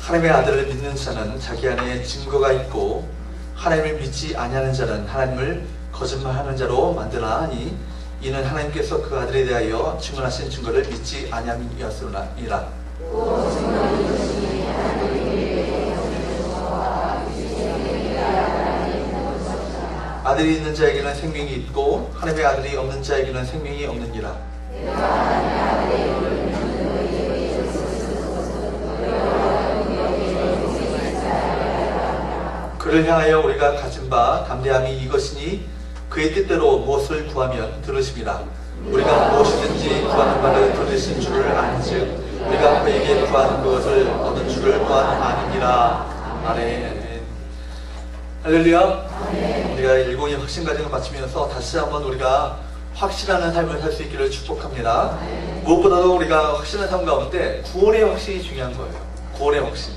하나님의 아들을 믿는 자는 자기 안에 증거가 있고 하나님을 믿지 아니하는 자는 하나님을 거짓말하는 자로 만드나 하니 이는 하나님께서 그 아들에 대하여 증언하신 증거를 믿지 아니함이었으리라. 아들이 있는 자에게는 생명이 있고 하나님의 아들이 없는 자에게는 생명이 없느니라. 그를 향하여 우리가 가진 바 담대함이 이것이니 그의 뜻대로 무엇을 구하면 들으십니다. 우리가 무엇이든지 구하는 바를 들으신 줄을 아는즉 우리가 그에게 구하는 것을 얻은 줄을 구하는 아니니라. 아멘. 할렐루야. 우리가 일공의 확신 과정을 마치면서 다시 한번 우리가 확신하는 삶을 살 수 있기를 축복합니다. 무엇보다도 우리가 확신한 삶 가운데 구원의 확신이 중요한 거예요. 구원의 확신.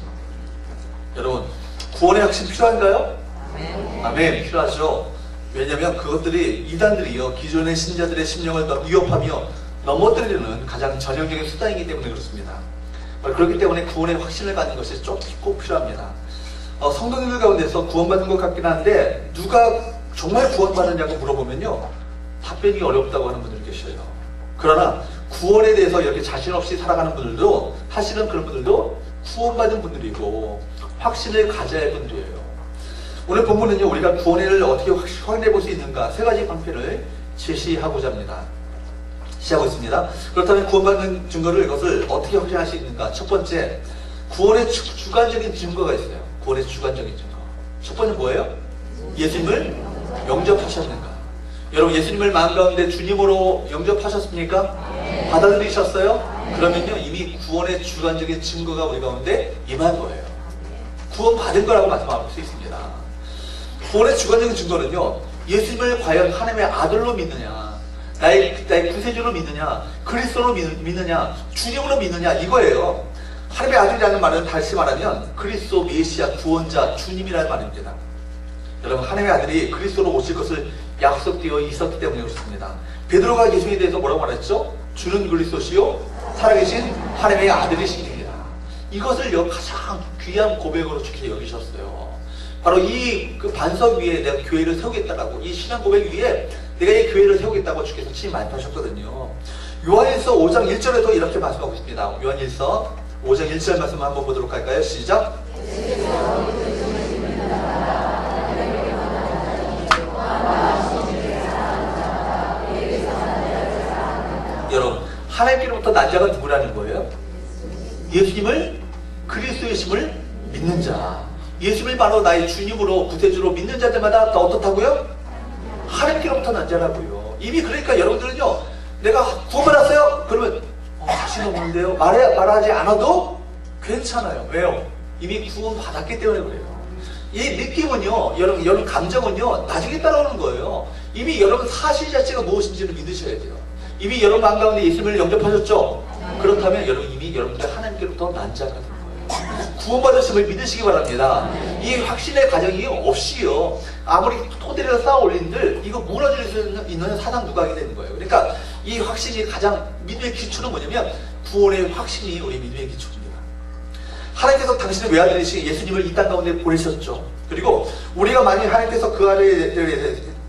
여러분, 구원의 확신 필요한가요? 아멘. 필요하죠. 왜냐하면 그것들이 이단들이요 기존의 신자들의 심령을 더 위협하며 넘어뜨리는 가장 전형적인 수단이기 때문에 그렇습니다. 그렇기 때문에 구원의 확신을 갖는 것이 꼭 필요합니다. 어, 성도님들 가운데서 구원받은 것 같긴 한데 누가 정말 구원받았냐고 물어보면요 답변이 어렵다고 하는 분들이 계셔요. 그러나 구원에 대해서 이렇게 자신 없이 살아가는 분들도 사실은 그런 분들도 구원받은 분들이고 확신을 가져야 할 분들이에요. 오늘 본문은요 우리가 구원을 어떻게 확인해 볼 수 있는가 세 가지 방편을 제시하고자 합니다. 시작하고 있습니다. 그렇다면 구원받는 증거를 이것을 어떻게 확인할 수 있는가? 첫 번째 구원의 주 관적인 증거가 있어요. 구원의 주관적인 증거. 첫 번째 뭐예요? 예수님을 영접하셨는가? 여러분 예수님을 마음 가운데 주님으로 영접하셨습니까? 네. 받아들이셨어요? 네. 그러면요 이미 구원의 주관적인 증거가 우리 가운데 임한 거예요. 구원 받은 거라고 말씀할 수 있습니다. 구원의 주관적인 증거는요 예수님을 과연 하나님의 아들로 믿느냐, 나의 나의 구세주로 믿느냐, 그리스도로 믿, 느냐 주님으로 믿느냐 이거예요. 하나님의 아들이라는 말은 다시 말하면 그리스도 메시아 구원자 주님이라는 말입니다. 여러분 하나님의 아들이 그리스도로 오실 것을 약속되어 있었기 때문에 그렇습니다. 베드로가 예수님에 대해서 뭐라고 말했죠? 주는 그리스도시요 살아계신 하나님의 아들이십니다. 이것을 가장 귀한 고백으로 좋게 여기셨어요. 바로 이 그 반석 위에 내가 교회를 세우겠다라고 이 신앙 고백 위에 내가 이 교회를 세우겠다고 주께서 친 말씀하셨거든요. 요한일서 5장 1절에도 이렇게 말씀하고 있습니다. 요한일서 5장 1절 말씀 한번 보도록 할까요? 시작. 여러분 하나님께로부터 난 자가 누구라는 거예요? 예수님을 그리스도의 심을 믿는 자. 예수님을 바로 나의 주님으로 구세주로 믿는 자들마다 다 어떻다고요? 하나님께로부터 난 자라고요. 이미 그러니까 여러분들은요. 내가 구원받았어요? 그러면 어, 자신 없는데요. 말해, 말하지 않아도 괜찮아요. 왜요? 이미 구원 받았기 때문에 그래요. 이 느낌은요, 여러분, 여러분 감정은요, 나중에 따라오는 거예요. 이미 여러분 사실 자체가 무엇인지를 믿으셔야 돼요. 이미 여러분 마음 가운데 예수님을 영접하셨죠? 그렇다면 여러분 이미 여러분들 하나님께로부터 된 거예요. 구원받으심을 믿으시기 바랍니다. 이 확신의 가정이 없이요. 아무리 토대를 쌓아 올린들 이거 무너질 수 있는 사상 누각이 되는 거예요. 그러니까 이 확신이 가장 믿음의 기초는 뭐냐면 구원의 확신이 우리 믿음의 기초입니다. 하나님께서 당신의 외아들이신 예수님을 이 땅 가운데 보내셨죠. 그리고 우리가 만약 하나님께서 그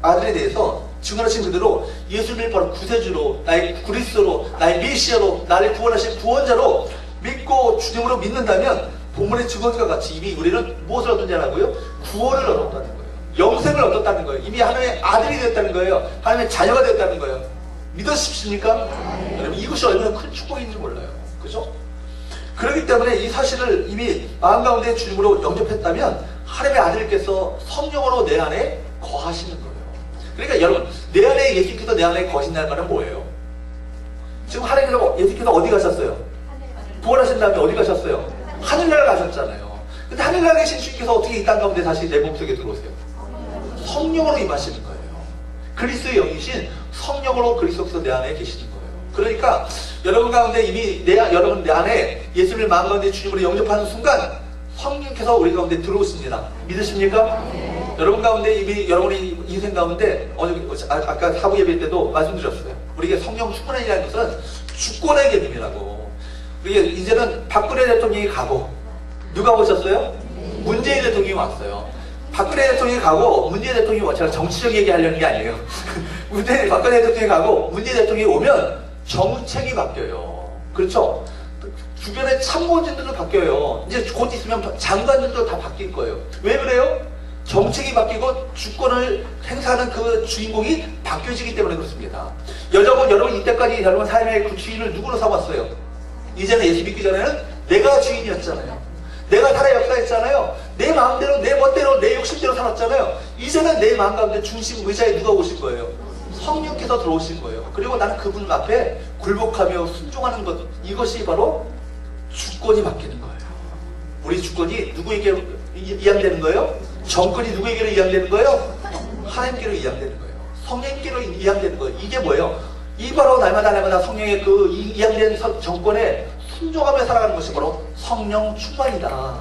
아들에 대해서 증언하신 그대로 예수님을 바로 구세주로 나의 그리스도로 나의 메시아로 나를 구원하신 구원자로 믿고 주님으로 믿는다면 본문의 증언과 같이 이미 우리는 무엇을 얻었냐라고요? 구원을 얻었다는 거예요. 영생을 얻었다는 거예요. 이미 하나님의 아들이 됐다는 거예요. 하나님의 자녀가 됐다는 거예요. 믿으십니까? 네. 여러분 이것이 얼마나 큰 축복인지 몰라요. 그죠? 그렇기 때문에 이 사실을 이미 마음 가운데 주님으로 영접했다면 하나님의 아들께서 성령으로 내 안에 거하시는 거예요. 그러니까 여러분 내 안에 예수께서 내 안에 거신다는 말은 뭐예요? 지금 하나님께서 예수께서 어디 가셨어요? 부활하신 다음에 어디 가셨어요? 하늘나라 가셨잖아요. 근데 하늘나라 계신 주님께서 어떻게 이 땅 가운데 다시 내 몸속에 들어오세요? 성령으로 임하시는 거예요. 그리스도의 영이신 성령으로 그리스도께서 내 안에 계시는 거예요. 그러니까 여러분 가운데 이미 내, 여러분 내 안에 예수님을 마음 가운데 주님으로 영접하는 순간 성령께서 우리 가운데 들어오십니다. 믿으십니까? 네. 여러분 가운데 이미 여러분의 인생 가운데 어느 아, 아까 사부 예배 때도 말씀드렸어요. 우리에게 성령 충만이라는 것은 주권의 개념이라고. 우리 이제는 박근혜 대통령이 가고 누가 오셨어요? 문재인 대통령이 왔어요. 박근혜 대통령이 가고 문재인 대통령이 와. 제가 정치적 얘기하려는 게 아니에요. 문재인 박근혜 대통령이 가고 문재인 대통령이 오면 정책이 바뀌어요. 그렇죠? 주변에 참모진들도 바뀌어요. 이제 곧 있으면 장관들도 다 바뀔 거예요. 왜 그래요? 정책이 바뀌고 주권을 행사하는 그 주인공이 바뀌어지기 때문에 그렇습니다. 여러분, 여러분 이때까지 여러분 삶의 그 주인을 누구로 삼았어요? 이제는 예수 믿기 전에는 내가 주인이었잖아요. 내가 살아 역사했잖아요. 내 마음대로, 내 멋대로, 내 욕심대로 살았잖아요. 이제는 내 마음 가운데 중심 의자에 누가 오실 거예요? 성령께서 들어오신 거예요. 그리고 나는 그분 앞에 굴복하며 순종하는 것, 이것이 바로 주권이 바뀌는 거예요. 우리 주권이 누구에게 이- 이양되는 거예요? 정권이 누구에게로 이양되는 거예요? 하나님께로 이양되는 거예요. 성령께로 이양되는 거예요. 이게 뭐예요? 이 바로 날마다 날마다 성령의 그 이- 이양된 서- 정권에 순종하며 살아가는 것이 바로 성령 충만이다.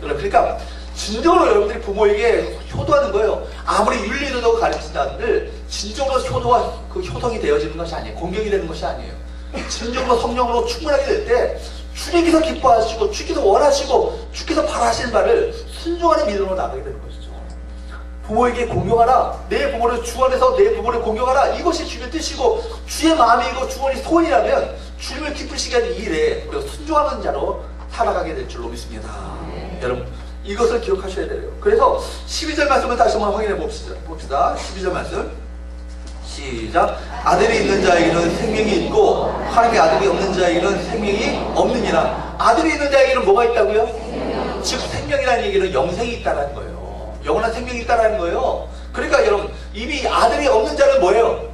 그러니까 진정으로 여러분들이 부모에게 효도하는 거예요. 아무리 윤리도도 가르친다 한들 진정으로 효도가 그 효성이 되어지는 것이 아니에요. 공격이 되는 것이 아니에요. 진정으로 성령으로 충만하게 될 때 주님께서 기뻐하시고 주께서 원하시고 주께서 바라시는 바를 순종하는 믿음으로 나가게 되는 것이죠. 부모에게 공경하라. 내 부모를 주 안에서 내 부모를 공경하라. 이것이 주의 뜻이고 주의 마음이고 주원이 소원이라면 주님을 기쁘시게 하는 이 일에 우리가 순종하는 자로 살아가게 될 줄로 믿습니다. 여러분 이것을 기억하셔야 돼요. 그래서 12절 말씀을 다시 한번 확인해 봅시다. 봅시다. 12절 말씀. 시작. 아들이 있는 자에게는 생명이 있고 하나님의 아들이 없는 자에게는 생명이 없느니라. 아들이 있는 자에게는 뭐가 있다고요? 즉 생명이라는 얘기는 영생이 있다는 거예요. 영원한 생명이 있다는 거예요. 그러니까 여러분 이미 아들이 없는 자는 뭐예요?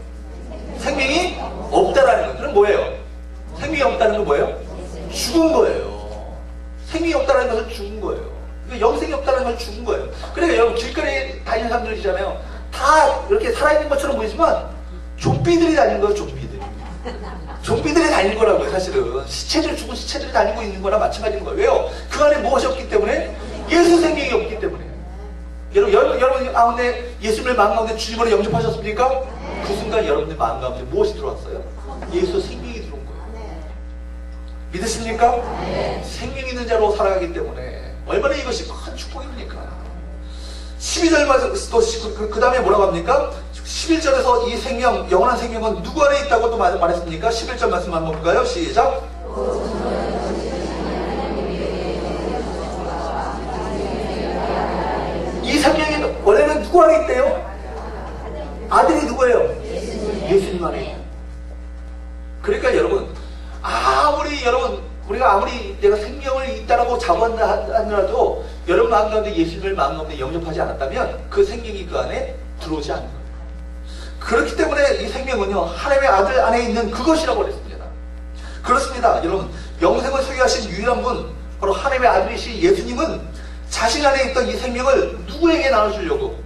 생명이 없다라는 거예요. 그럼 뭐예요? 생명이 없다는 건 뭐예요? 죽은 거예요. 생명이 없다는 것은 죽은 거예요. 그러니까 영생이 없다는 건 죽은 거예요. 그러니까 여러분 길거리에 다니는 사람들이잖아요. 다 이렇게 살아있는 것처럼 보이지만 좀비들이 다니는 거예요. 좀비들이. 좀비들이 다니는 거라고요. 사실은 시체들 죽은 시체들이 다니고 있는 거나 마찬가지인 거예요. 왜요? 그 안에 무엇이 없기 때문에 예수 생명이 없기 때문에. 여러분, 여러분, 가운데 예수님의 마음 가운데 주님으로 영접하셨습니까? 그 순간 여러분의 마음 가운데 무엇이 들어왔어요? 예수 생명이 들어온 거예요. 믿으십니까? 생명 있는 자로 살아가기 때문에 얼마나 이것이 큰 축복입니까? 12절 말씀 또그 다음에 뭐라고 합니까? 11절에서 이 생명, 영원한 생명은 누구 안에 있다고 또 말- 말했습니까? 11절 말씀 한번 볼까요? 시작. 이 생명이 원래는 누구 안에 있대요? 아들이 누구예요? 예수님 안에. 그러니까 여러분 아무리 여러분 우리가 아무리 내가 생명을 있다라고 자부한다 하더라도 여러분 마음 가운데 예수님을 마음 가운데 영접하지 않았다면 그 생명이 그 안에 들어오지 않는 거예요. 그렇기 때문에 이 생명은요 하나님의 아들 안에 있는 그것이라고 그랬습니다. 그렇습니다, 여러분 영생을 소유하신 유일한 분 바로 하나님의 아들이신 예수님은 자신 안에 있던 이 생명을 누구에게 나눠주려고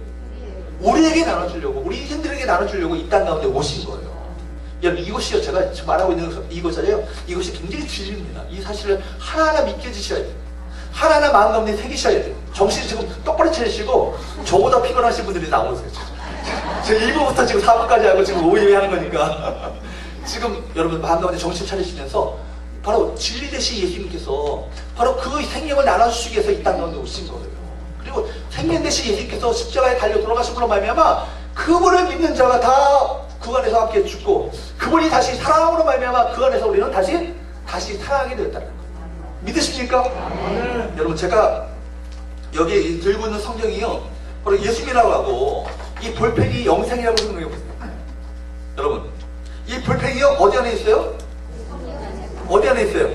우리에게 나눠주려고 우리 인생들에게 나눠주려고 이 땅 가운데 오신 거예요. 여러분 이것이요 제가 말하고 있는 이것이요 이것이 굉장히 진리입니다. 이 사실을 하나하나 믿겨지셔야 돼요. 하나하나 마음 가운데 새기셔야 돼요. 정신 지금 똑바로 차리시고 저보다 피곤하신 분들이 나오세요. 지금 1부부터 지금 4부까지 하고 지금 5일 하는 거니까 지금 여러분 마음 가운데 정신 차리시면서 바로 진리 대신 예수님께서 바로 그 생명을 나눠주시기 위해서 이 땅 가운데 오신 거예요. 그리고 생명 대신 예수님께서 십자가에 달려 돌아가심으로 말미암아 그분을 믿는 자가 다 그 안에서 함께 죽고 그분이 다시 사랑으로 말미암아 그 안에서 우리는 다시 다시 살아가게 되었다는 거예요. 믿으십니까? 여러분 제가 여기 들고 있는 성경이요 바로 예수님이라고 하고 이 볼펜이 영생이라고 생각해 보세요. 여러분 이 볼펜이요 어디 안에 있어요? 어디 안에 있어요?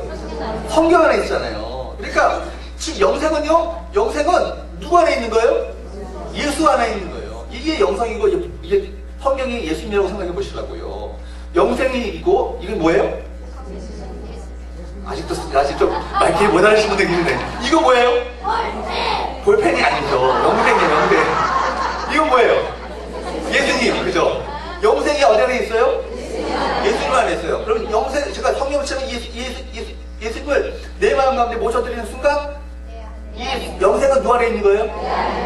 성경 안에 있잖아요. 그러니까 지금 영생은요, 영생은 누구 안에 있는 거예요? 예수 안에 있는 거예요. 이게 영성이고 이게 성경이 예수님이라고 생각해 보시라고요. 영생이고 이게 뭐예요? 아직도 아직도 말귀 못 알으시는 분들 계시네. 이거 뭐예요? 볼펜이 아니죠. 영생이에요, 영생. 이건 뭐예요? 예수님, 그죠? 영생이 어디 안에 있어요? 예수님 안에 있어요. 그럼 영생, 처럼 예수, 예수, 예수, 예수님을 내 마음 가운데 모셔드리는 순간, 이 영생은 누 안에 있는 거예요?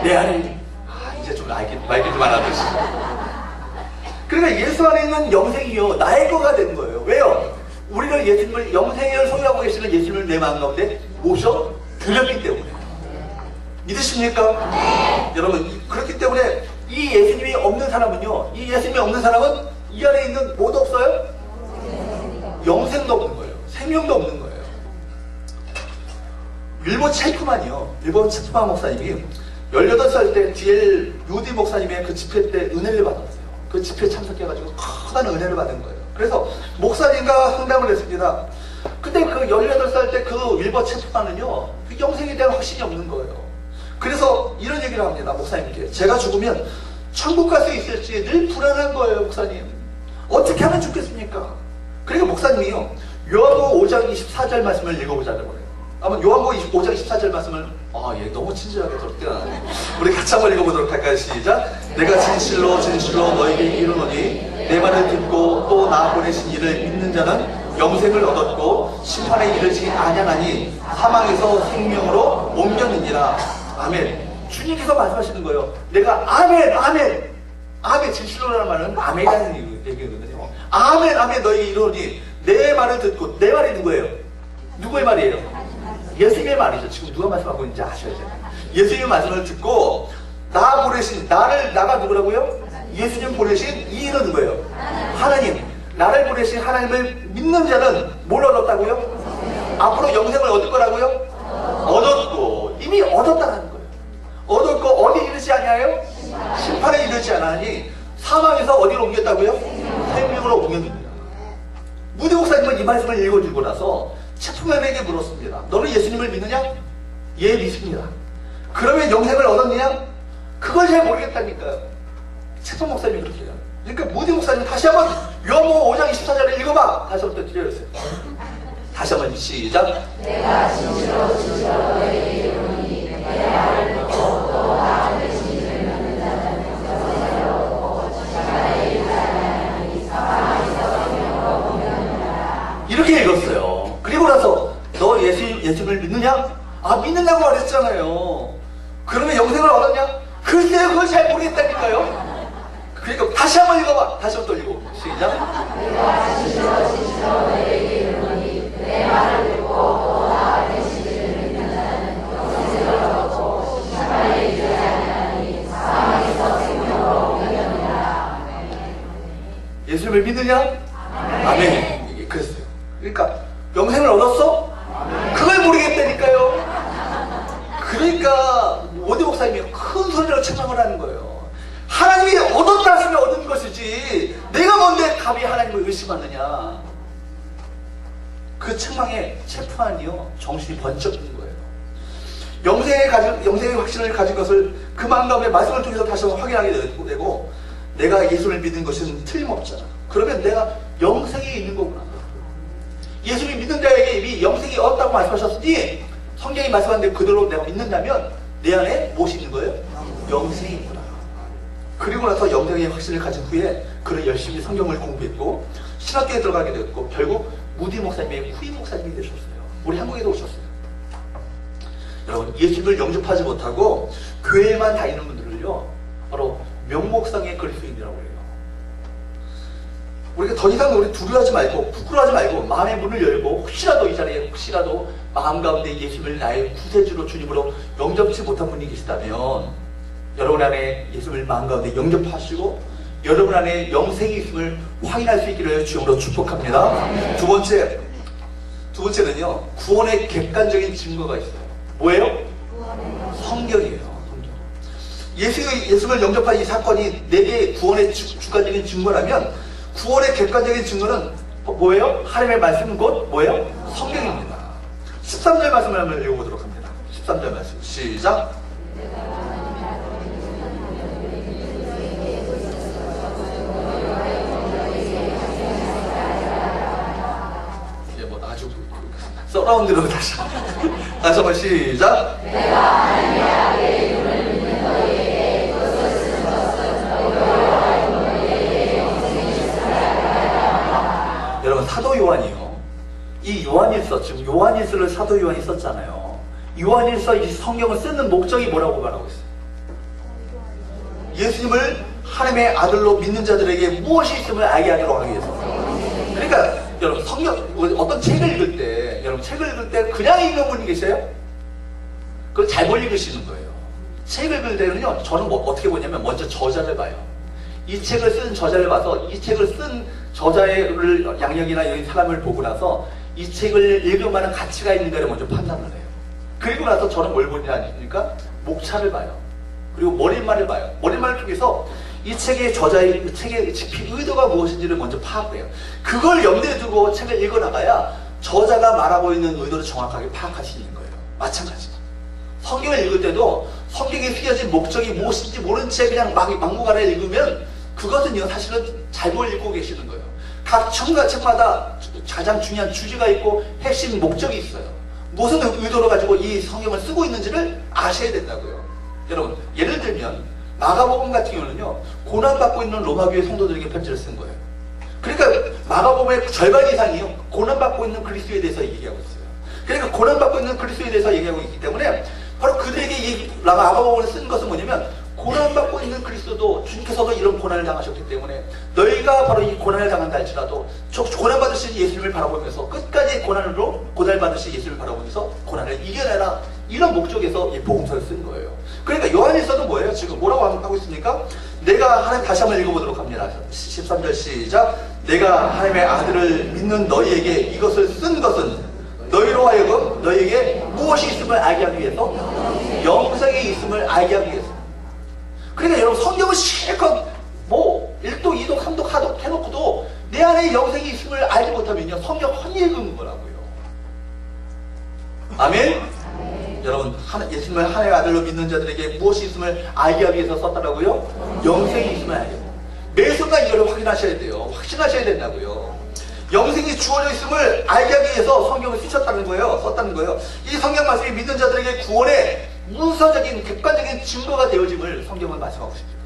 내 안에 있는. 아, 이제 좀 말기, 말기 좀 알아두시. 그러니까 예수 안에 있는 영생이요, 나의 거가 된 거예요. 왜요? 우리는 예수님을, 영생을 소유하고 계시는 예수님을 내 마음 가운데 모셔 드렸기 때문에. 믿으십니까? 여러분 이- 그렇기 때문에 이 예수님이 없는 사람은요 이 예수님이 없는 사람은 이 안에 있는 뭐도 없어요? 영생도 없는 거예요. 생명도 없는 거예요. 일본 체프만이요. 일본 체프만 목사님이 18살 때 DL 유디 목사님의 그 집회 때 은혜를 받았어요. 그 집회에 참석해가지고 커다란 은혜를 받은 거예요. 그래서 목사님과 상담을 했습니다. 근데 그 18살 때 그 일본 체프만은요 그 영생에 대한 확신이 없는 거예요. 그래서 이런 얘기를 합니다, 목사님께. 제가 죽으면 천국 갈 수 있을지 늘 불안한 거예요, 목사님. 어떻게 하면 죽겠습니까? 그러니까 목사님이요, 요한복음 5장 24절 말씀을 읽어보자는 거예요. 아마 요한복음 5장 24절 말씀을, 아, 얘 너무 친절하게 나네. 우리 같이 한번 읽어보도록 할까요? 시작. 내가 진실로 진실로 너에게 이르노니, 내 말을 듣고 또 나 보내신 이를 믿는 자는 영생을 얻었고 심판에 이르지 아니하나니 사망에서 생명으로 옮겼느니라. 아멘. 주님께서 말씀하시는 거예요. 내가 아멘, 아멘, 아멘. 진실로라는 말은 아멘이라는 얘기거든요. 아멘, 아멘. 너에게 이르노니 내 말을 듣고 내 말이 누구예요? 누구의 말이에요? 예수님의 말이죠. 지금 누가 말씀하고 있는지 아셔야죠. 예수님의 말씀을 듣고 나 보내신 나를 나가 누구라고요? 예수님 보내신 이 일은 누구예요? 하나님. 나를 보내신 하나님을 믿는 자는 뭘 얻었다고요? 앞으로 영생을 얻을 거라고요? 얻었고 이미 얻었다는 거예요. 얻었고 어디 이르지 아니하여? 심판에 이르지 않으니 사망에서 어디로 옮겼다고요? 생명으로 옮겼습니다. 무대 목사님은 이 말씀을 읽어주고 나서 체프맨에게 물었습니다. 너는 예수님을 믿느냐? 예, 믿습니다. 그러면 영생을 얻었느냐? 그걸 잘 모르겠다니까요. 체프 목사님이 해요. 그러니까 무대 목사님 다시 한번 요한복음 5장 24절을 읽어봐. 다시 한번 또 드려주세요. 다시 한번 시작. 이렇게 예수, 예수를 믿느냐? 아 믿는다고 말했잖아요. 그러면 영생을 얻었냐? 글쎄요 그걸 잘 모르겠다니까요. 그러니까 다시 한번 읽어봐. 다시 한번 또 읽어. 시작. 예수님을 믿느냐? 아멘. 이게 그랬어요. 그러니까 영생을 얻었어? 그걸 모르겠다니까요. 그러니까 오대 목사님이 큰 소리로 책망을 하는 거예요. 하나님이 얻었다 하시면 얻은 것이지 내가 뭔데 감히 하나님을 의심하느냐. 그 책망에 체프하니요 정신이 번쩍 든 거예요. 영생의 가진 영생의 확신을 가진 것을 그 마음가운데 말씀을 통해서 다시 한번 확인하게 되고 내가 예수를 믿는 것은 틀림없잖아. 그러면 내가 영생이 있는 거구나. 예수를 믿는 자에게 이미 영생이 없다고 말씀하셨으니 성경이 말씀한 대로 그대로 내가 믿는다면 내 안에 무엇이 있는 거예요? 영생이 있구나. 그리고 나서 영생의 확신을 가진 후에 그를 열심히 성경을 공부했고 신학교에 들어가게 됐고 결국 무디 목사님의 후임 목사님이 되셨어요. 우리 한국에도 오셨어요. 여러분 예수를 영접하지 못하고 교회만 다니는 분들을요 바로 명목상의 그리스도인이라고 해요. 우리가 더 이상 우리 두려워하지 말고 부끄러워하지 말고 마음의 문을 열고 혹시라도 이 자리에 혹시라도 마음 가운데 예수를 나의 구세주로 주님으로 영접치 못한 분이 계시다면 여러분 안에 예수를 마음 가운데 영접하시고 여러분 안에 영생이 있음을 확인할 수 있기를 주님으로 축복합니다. 두 번째 두 번째는요 구원의 객관적인 증거가 있어요. 뭐예요? 성경이에요. 성경. 예수, 예수를 영접한 이 사건이 내게 구원의 주, 주관적인 증거라면 구원의 객관적인 증거는 뭐예요? 하나님의 말씀 곧 뭐예요? 성경입니다. 13절 말씀을 한번 읽어보도록 합니다. 13절 말씀 시작 뭐 아주 서라운드로 다시 다시 한번 시작 여러분 사도 요한이요. 이 요한일서 지금 요한일서를 사도 요한이 썼잖아요. 요한일서 이 성경을 쓰는 목적이 뭐라고 말하고 있어요? 예수님을 하나님의 아들로 믿는 자들에게 무엇이 있음을 알게 하도록 하기 위해서. 그러니까 여러분 성경 어떤 책을 읽을 때 여러분 책을 읽을 때 그냥 읽는 분이 계세요? 그걸 잘못 읽으시는 거예요. 책을 읽을 때는요, 저는 뭐 어떻게 보냐면 먼저 저자를 봐요. 이 책을 쓴 저자를 봐서 이 책을 쓴 저자를 양력이나 이 사람을 보고 나서 이 책을 읽을 만한 가치가 있는가를 먼저 판단을 해요. 그리고 나서 저는 뭘 보냐 아닙니까? 목차를 봐요. 그리고 머릿말을 봐요. 머릿말을 통해서 이 책의 저자의 이 책의 집필 의도가 무엇인지를 먼저 파악해요. 그걸 염두에 두고 책을 읽어 나가야 저자가 말하고 있는 의도를 정확하게 파악할 수 있는 거예요. 마찬가지. 성경을 읽을 때도 성경에 쓰여진 목적이 무엇인지 모른 채 그냥 막, 막무가내 읽으면 그것은요 사실은 잘못 읽고 계시는 거예요. 각 책과 책마다 가장 중요한 주제가 있고 핵심 목적이 있어요. 무슨 의도로 가지고 이 성경을 쓰고 있는지를 아셔야 된다고요. 여러분 예를 들면 마가복음 같은 경우는요 고난받고 있는 로마교회 성도들에게 편지를 쓴 거예요. 그러니까 마가복음의 절반 이상이요 고난받고 있는 그리스도에 대해서 얘기하고 있어요. 그러니까 고난받고 있는 그리스도에 대해서 얘기하고 있기 때문에 바로 그들에게 이 마가복음을 쓴 것은 뭐냐면 고난받고 있는 그리스도도 주님께서도 이런 고난을 당하셨기 때문에 너희가 바로 이 고난을 당한다 할지라도 저 고난받으신 예수님을 바라보면서 끝까지 고난으로 고난받으신 예수님을 바라보면서 고난을 이겨내라 이런 목적에서 이 복음서를 쓴 거예요. 그러니까 요한일서도 뭐예요? 지금 뭐라고 하고 있습니까? 내가 하나님 다시 한번 읽어보도록 합니다. 13절 시작. 내가 하나님의 아들을 믿는 너희에게 이것을 쓴 것은 너희로 하여금 너희에게 무엇이 있음을 알게 하기 위해서 영생이 있음을 알게 하기 위해서 그러니까 여러분 성경을 실컷 뭐 1독, 2독, 3독, 4독 해놓고도 내 안에 영생이 있음을 알지 못하면요 성경 헛 읽은 거라고요. 아멘? 여러분 하나, 예수님을 하나님의 아들로 믿는 자들에게 무엇이 있음을 알게 하기 위해서 썼다라고요? 영생이 있음을 알게. 매 순간 이걸 확인하셔야 돼요. 확신하셔야 된다고요. 영생이 주어져 있음을 알게 하기 위해서 성경을 쓰셨다는 거예요. 썼다는 거예요. 이 성경 말씀이 믿는 자들에게 구원의 문서적인 객관적인 증거가 되어짐을 성경은 말씀하고 있습니다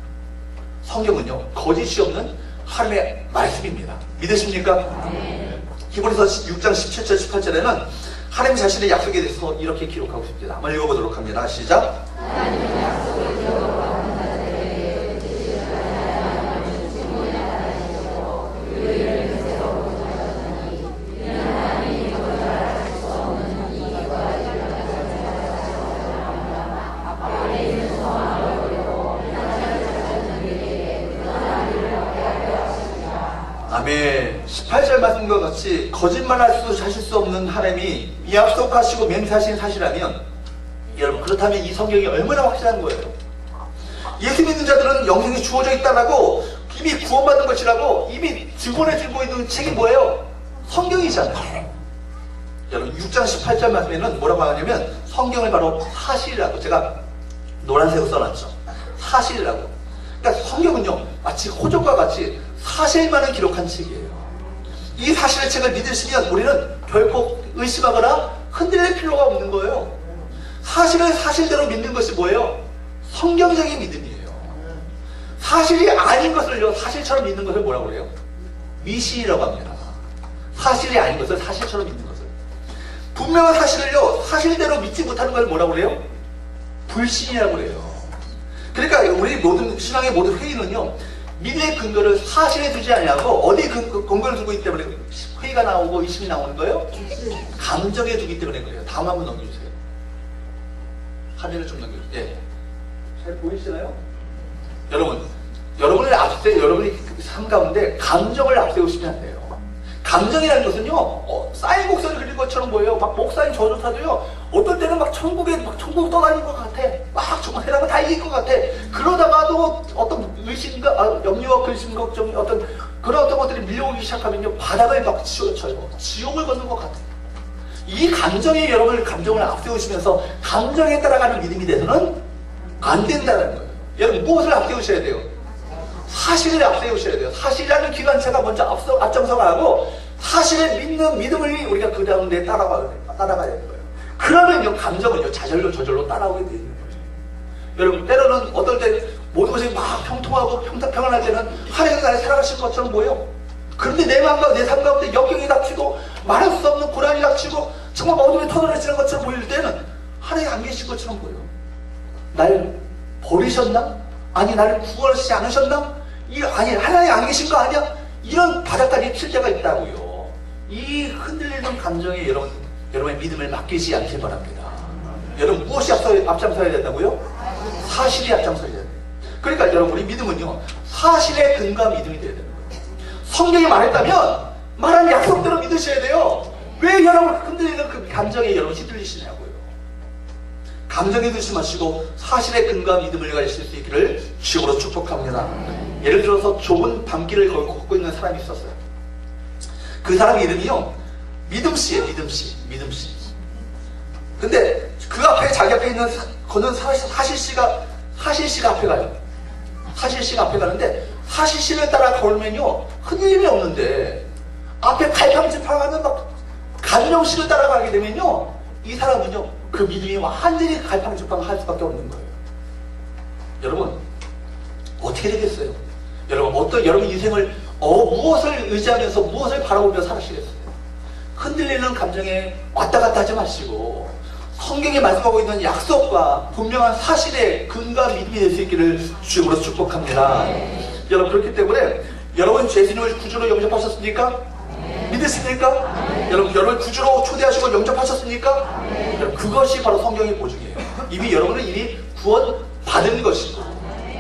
성경은요 거짓이 없는 하나님의 말씀입니다 믿으십니까? 히브리서 6장 17절 18절에는 하나님 자신의 약속에 대해서 이렇게 기록하고 있습니다. 한번 읽어보도록 합니다. 시작. 아멘. 18절 같이 거짓말할 수 하실 수 없는 하나님이 약속하시고 맹세하신 사실이라면 여러분 그렇다면 이 성경이 얼마나 확실한 거예요? 예수 믿는 자들은 영생이 주어져 있다라고 이미 구원받은 것이라고 이미 증언해 주고 있는 책이 뭐예요? 성경이잖아요. 여러분 6장 18절 말씀에는 뭐라고 하냐면 성경을 바로 사실이라고 제가 노란색으로 써놨죠. 사실이라고. 그러니까 성경은요 마치 호적과 같이 사실만을 기록한 책이에요. 이 사실의 책을 믿으시면 우리는 결코 의심하거나 흔들릴 필요가 없는 거예요. 사실을 사실대로 믿는 것이 뭐예요? 성경적인 믿음이에요. 사실이 아닌 것을요, 사실처럼 믿는 것을 뭐라고 그래요? 미신이라고 합니다. 사실이 아닌 것을 사실처럼 믿는 것을. 분명한 사실을요, 사실대로 믿지 못하는 걸 뭐라고 그래요? 불신이라고 그래요. 그러니까 우리 모든 신앙의 모든 회의는요, 믿음의 근거를 사실에 두지 아니하고 어디 근, 근거를 두고 있기 때문에 회의가 나오고 의심이 나오는 거예요? 감정에 두기 때문에 그래요. 다음 한번 넘겨주세요. 하늘을 좀 넘겨주세요. 예. 잘 보이시나요? 여러분, 여러분을 앞세, 여러분이 삶 가운데 감정을 앞세우시면 안 돼요. 감정이라는 것은요, 어, 쌓인 목소리 그린 것처럼 보여요. 막 목사님 저조타도요, 어떨 때는 막 천국에, 막 천국 떠다닌 것 같아. 막 정말 세상을 다 이길 것 같아. 그러다가도 어떤 의심과, 아, 염려와 근심, 걱정이 어떤, 그런 어떤 것들이 밀려오기 시작하면요, 바닥을 막 치워쳐요. 지옥을 걷는 것 같아. 이 감정이 여러분을 감정을 앞세우시면서 감정에 따라가는 믿음이 돼서는 안 된다는 거예요. 여러분, 무엇을 앞세우셔야 돼요? 사실을 앞세우셔야 돼요. 사실이라는 기관차가 먼저 앞서, 앞장서가고 사실을 믿는 믿음을 우리가 그 다음에 따라가, 따라가야 되는 거예요. 그러면 요, 감정은요, 자절로 저절로 따라오게 되는 거예요. 여러분, 때로는 어떨 때 모든 것이 막 평통하고 평타 평안할 때는 하나님 나라에 살아가실 것처럼 보여. 그런데 내 마음과 내 삶 가운데 역경이 닥치고 말할 수 없는 고난이 닥치고 정말 어둠에 터널해지는 것처럼 보일 때는 하나님 안 계신 것처럼 보여. 날 버리셨나? 아니 나를 구원하시지 않으셨나? 이 아니 하나님 안 계신 거 아니야? 이런 바닥까지 칠 때가 있다고요. 이 흔들리는 감정에 여러분 여러분의 믿음을 맡기지 않길 바랍니다. 여러분 무엇이 앞서 앞장서야 된다고요? 사실이 앞장서야 돼요. 그러니까 여러분 우리 믿음은요 사실에 근거한 믿음이 돼야 되는 거예요. 성경이 말했다면 말한 약속대로 믿으셔야 돼요. 왜 여러분 흔들리는 그 감정에 여러분 휘둘리시냐고요. 감정에 드시 마시고 사실에 근거한 믿음을 가지실 수 있기를 주으로 축복합니다. 예를 들어서 좁은 밤길을 걷고 있는 사람이 있었어요. 그 사람 이름이요 믿음씨예요 믿음씨 믿음씨. 근데 그 앞에 자기 앞에 있는 사, 걷는 사실, 사실씨가 사실씨가 앞에 가요. 사실씨가 앞에 가는데 사실씨를 따라 걸으면요 흔들림이 없는데 앞에 갈팡질팡하는 막 간명씨를 따라가게 되면요 이 사람은요 그 믿음이 완전히 갈팡질팡할 수밖에 없는 거예요. 여러분 어떻게 되겠어요? 여러분 어떤 여러분 인생을 어, 무엇을 의지하면서 무엇을 바라보며 살으시겠어요? 흔들리는 감정에 왔다 갔다 하지 마시고 성경에 말씀하고 있는 약속과 분명한 사실에 근거한 믿음이 될 수 있기를 주님으로 축복합니다. 여러분 그렇기 때문에 여러분 죄수님을 구주로 영접하셨습니까? 믿으십니까? 여러분 여러분 구주로 초대하시고 영접하셨습니까? 여러분, 그것이 바로 성경의 보증이에요. 이미 여러분은 이미 구원 받은 것이고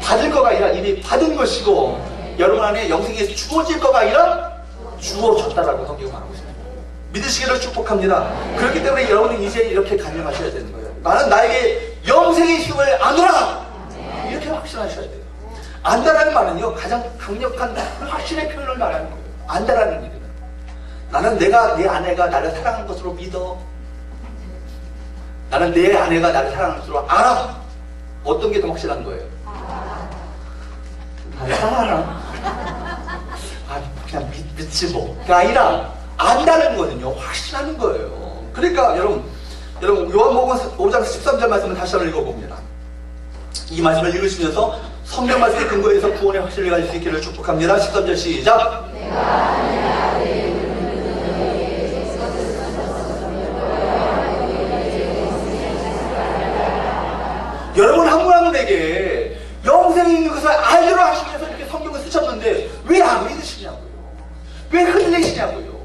받을 거가 아니라 이미 받은 것이고 여러분 안에 영생이 주어질 거가 아니라 주어졌다라고 성경이 말하고 있습니다. 믿으시기를 축복합니다. 그렇기 때문에 여러분은 이제 이렇게 간증하셔야 되는 거예요. 나는 나에게 영생의 힘을 아노라! 이렇게 확신하셔야 돼요. 안다라는 말은요, 가장 강력한 확신의 표현을 말하는 거예요. 안다라는 얘기는. 나는 내가, 내 아내가 나를 사랑하는 것으로 믿어. 나는 내 아내가 나를 사랑하는 것으로 알아. 어떤 게 더 확실한 거예요? 나를 사랑하나? 아, 그냥 믿, 믿지 뭐. 그게 아니라, 안다는 거는요, 확신하는 거예요. 그러니까 여러분, 여러분, 요한복음 5장 13절 말씀을 다시 한번 읽어봅니다. 이 말씀을 읽으시면서 성경 말씀에 근거해서 구원의 확신을 가질 수 있기를 축복합니다. 13절 시작. 여러분 한 분 한 분에게 이 있는 것을 알기로 하시기 위해서 이렇게 성경을 쓰셨는데 왜 안 믿으시냐고요? 왜 흔들리시냐고요?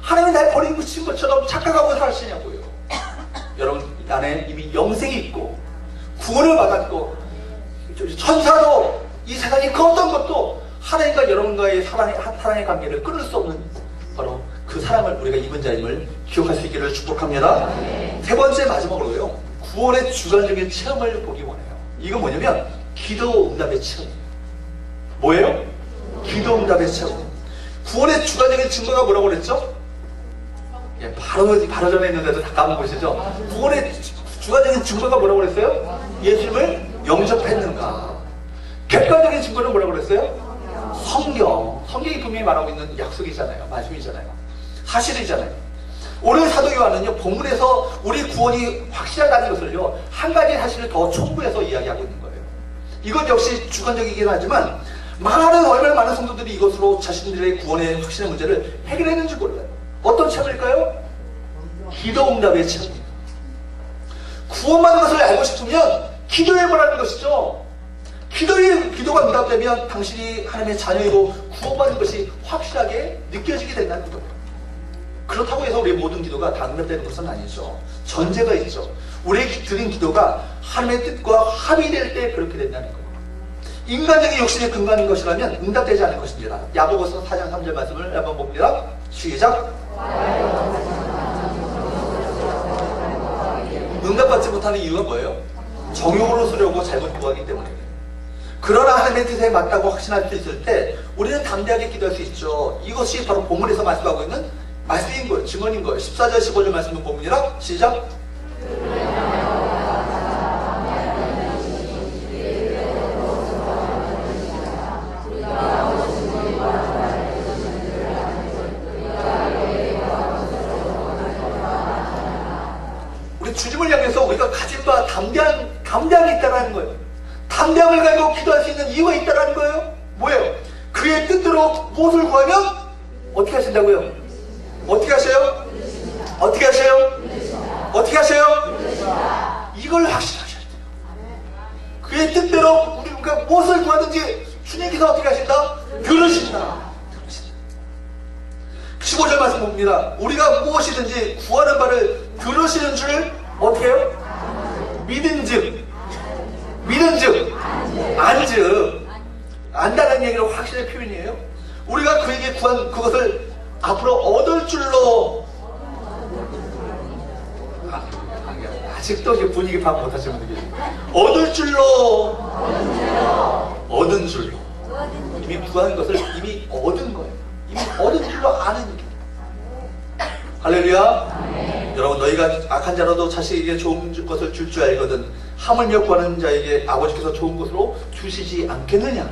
하나님이 날 버리고 친 것처럼 착각하고 사시냐고요? 여러분 안에 이미 영생이 있고 구원을 받았고 천사도 이 세상에 그 어떤 것도 하나님과 여러분과의 사랑의, 사랑의 관계를 끊을 수 없는 바로 그 사랑을 우리가 입은 자임을 기억할 수 있기를 축복합니다. 세 번째 마지막으로요. 구원의 주관적인 체험을 보기 원해요. 이건 뭐냐면 기도 응답의 체험이에요. 뭐예요? 기도 응답의 체험. 구원의 주관적인 증거가 뭐라고 그랬죠? 예, 바로, 바로 전에 있는데도 다 까먹으시죠? 구원의 주- 주관적인 증거가 뭐라고 그랬어요? 예수님을 영접했는가? 객관적인 증거는 뭐라고 그랬어요? 성경. 성경이 분명히 말하고 있는 약속이잖아요. 말씀이잖아요. 사실이잖아요. 오늘 사도 요한은요, 본문에서 우리 구원이 확실하다는 것을요, 한 가지 사실을 더 첨부해서 이야기하고 있는 거예요. 이건 역시 주관적이긴 하지만, 많은, 얼마나 많은 성도들이 이것으로 자신들의 구원의 확신의 문제를 해결했는지 몰라요. 어떤 체험일까요? 기도 응답의 체험입니다. 구원받는 것을 알고 싶으면 기도해보라는 것이죠. 기도의, 기도가 응답되면 당신이 하나님의 자녀이고 구원받는 것이 확실하게 느껴지게 된다는 거예요. 그렇다고 해서 우리의 모든 기도가 다 응답되는 것은 아니죠. 전제가 있죠. 우리의 드린 기도가 하나님의 뜻과 합의될 때 그렇게 된다는 거예요. 인간적인 욕심에 근거하는 것이라면 응답되지 않을 것입니다. 야고보서 4장 3절 말씀을 한번 봅니다. 시작. 응답받지 못하는 이유가 뭐예요? 정욕으로 쓰려고 잘못 구하기 때문에. 그러나 하나님의 뜻에 맞다고 확신할 수 있을 때 우리는 담대하게 기도할 수 있죠. 이것이 바로 본문에서 말씀하고 있는 말씀인 거예요. 증언인 거예요. 14절 15절 말씀은 봅니다. 시작. 우리 주님을 향해서 우리가 가진 바 담대한 담대함이 있다는 거예요. 담대함을 가지고 기도할 수 있는 이유가 있다는 거예요. 뭐예요? 그의 뜻대로 무엇을 구하면 어떻게 하신다고요? 어떻게 하셔요? 어떻게 하셔요? 어떻게 하셔요? 이걸 확신하셔야 돼요. 그의 뜻대로 우리가 그러니까 무엇을 구하든지 주님께서 어떻게 하신다? 들으신다. 15절 말씀 봅니다. 우리가 무엇이든지 구하는 바를 들으시는 줄 어떻게 해요? 믿은 즉. 믿은 즉. 안 즉. 안다는 얘기를 확실히 표현이에요. 우리가 그에게 구한 그것을 앞으로 얻을 줄로 아, 아직도 분위기 파악 못하시는 분들 계세요. 얻을 줄로 얻은 줄로 이미 구한 것을 이미 얻은 거예요. 이미 얻은 줄로 아는 게. 할렐루야. 여러분 너희가 악한 자라도 자식에게 좋은 것을 줄 줄 알거든 하물며 구하는 자에게 아버지께서 좋은 것으로 주시지 않겠느냐.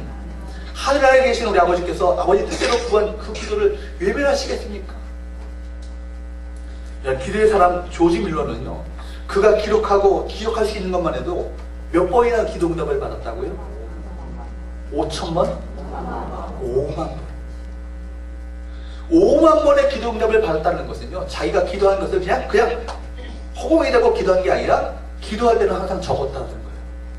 하늘나라에 계신 우리 아버지께서 아버지 뜻대로 구한 그 기도를 외면하시겠습니까? 야, 기도의 사람 조지 밀러는요. 그가 기록하고 기억할 수 있는 것만 해도 몇 번이나 기도 응답을 받았다고요? 5천 번? 5만 번. 5만 번의 기도 응답을 받았다는 것은요. 자기가 기도한 것을 그냥 그냥 허공에 대고 기도한 게 아니라 기도할 때는 항상 적었다는 거예요.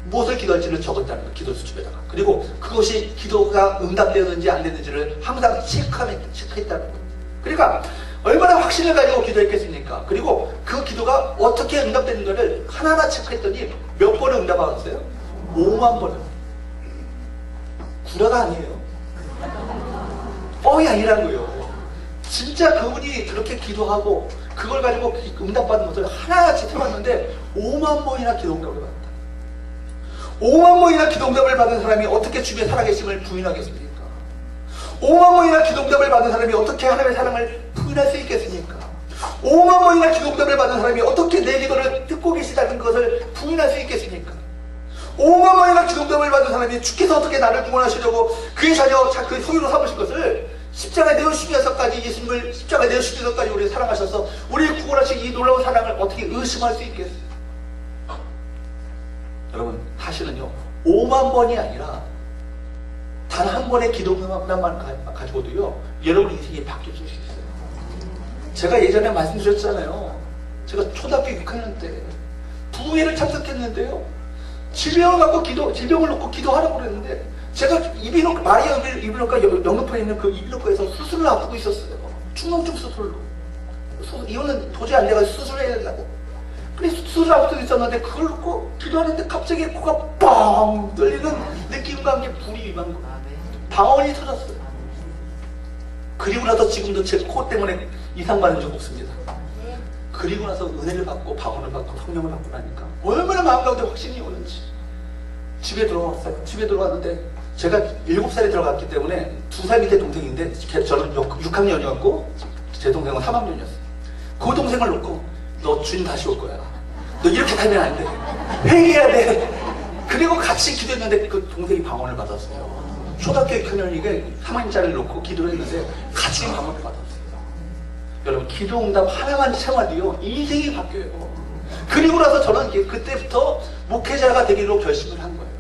무엇을 기도할지를 적었다는 거예요. 기도 수첩에다가. 그리고 그것이 기도가 응답되었는지 안 됐는지를 항상 체크했다는 거예요. 그러니까 얼마나 확신을 가지고 기도했겠습니까? 그리고 그 기도가 어떻게 응답되는지를 하나하나 체크했더니 몇 번을 응답받았어요? 5만 번을. 구라가 아니에요. 뻥이 아니라는 거예요. 진짜 그분이 그렇게 기도하고 그걸 가지고 응답받은 것을 하나같이 틀었는데 5만 번이나 기도 응답을 받았다. 5만 번이나 기도 응답을 받은 사람이 어떻게 주님의 살아계심을 부인하겠습니까? 5만 번이나 기도 응답을 받은 사람이 어떻게 하나님의 사랑을 부인할 수 있겠습니까? 5만 번이나 기도 응답을 받은 사람이 어떻게 내 기도를 듣고 계시다는 것을 부인할 수 있겠습니까? 5만 번이나 기도 응답을 받은 사람이 주께서 어떻게 나를 구원하시려고 그의 자녀, 자- 그 소유로 삼으신 것을 십자가에 내어주시면서까지 예수님을 십자가에 내어주시면서까지 우리를 사랑하셔서 우리를 구원하신 이 놀라운 사랑을 어떻게 의심할 수 있겠어요? 여러분 사실은요 5만 번이 아니라 단 한 번의 기도 가- 가지고도요 여러분 인생이 바뀌어질 수 있어요. 제가 예전에 말씀드렸잖아요. 제가 초등학교 6학년 때 부흥회를 참석했는데요. 질병을 갖고 기도, 질병을 놓고 기도하라고 그랬는데 제가 이비인후과, 마리아 이비인후과 영등포에 있는 그 이비인후과에서 수술을 앞두고 있었어요. 충농증 수술로. 수- 이거는 도저히 안 돼가 수술해야 된다고. 근데 수술을 앞두고 있었는데 그걸 놓고 기도하는데 갑자기 코가 뻥 뚫리는 느낌과 함께 불이 임한 거예요 방언이 터졌어요 그리고 나서 지금도 제 코 때문에 이상 받은 적 없습니다 그리고 나서 은혜를 받고 방언을 받고 성령을 받고 나니까 얼마나 마음 가운데 확신이 오는지 집에 들어왔어요. 집에 들어왔는데 제가 7살에 들어갔기 때문에 두살 밑에 동생인데 걔- 저는 6학년이었고 제 동생은 3학년이었어요. 그 동생을 놓고 너 주님 다시 올 거야. 너 이렇게 살면 안 돼. 회개해야 돼. 그리고 같이 기도했는데 그 동생이 방언을 받았어요. 초등학교 6학년이니까 3학년짜리를 놓고 기도를 했는데 같이 방언을 받았어요. 여러분 기도 응답 하나만 참아도요 인생이 바뀌어요. 그리고 나서 저는 그때부터 목회자가 되기로 결심을 한 거예요.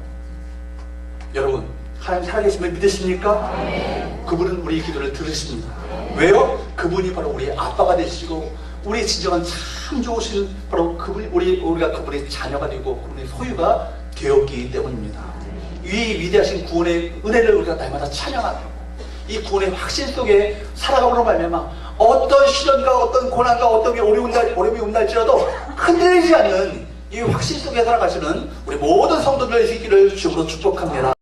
여러분 하나님 살아계심을 믿으십니까? 그분은 우리 기도를 들으십니다. 왜요? 그분이 바로 우리의 아빠가 되시고 우리의 진정한 참 좋으신 바로 그분이 우리 우리가 그분의 자녀가 되고 그분의 소유가 되었기 때문입니다. 이 위대하신 구원의 은혜를 우리가 날마다 찬양하며 이 구원의 확신 속에 살아감으로 말미암아 어떤 시련과 어떤 고난과 어떤 게 어려운 날 어려움이 온날지라도 흔들리지 않는 이 확신 속에 살아가시는 우리 모든 성도들의 있기를 주으로 축복합니다.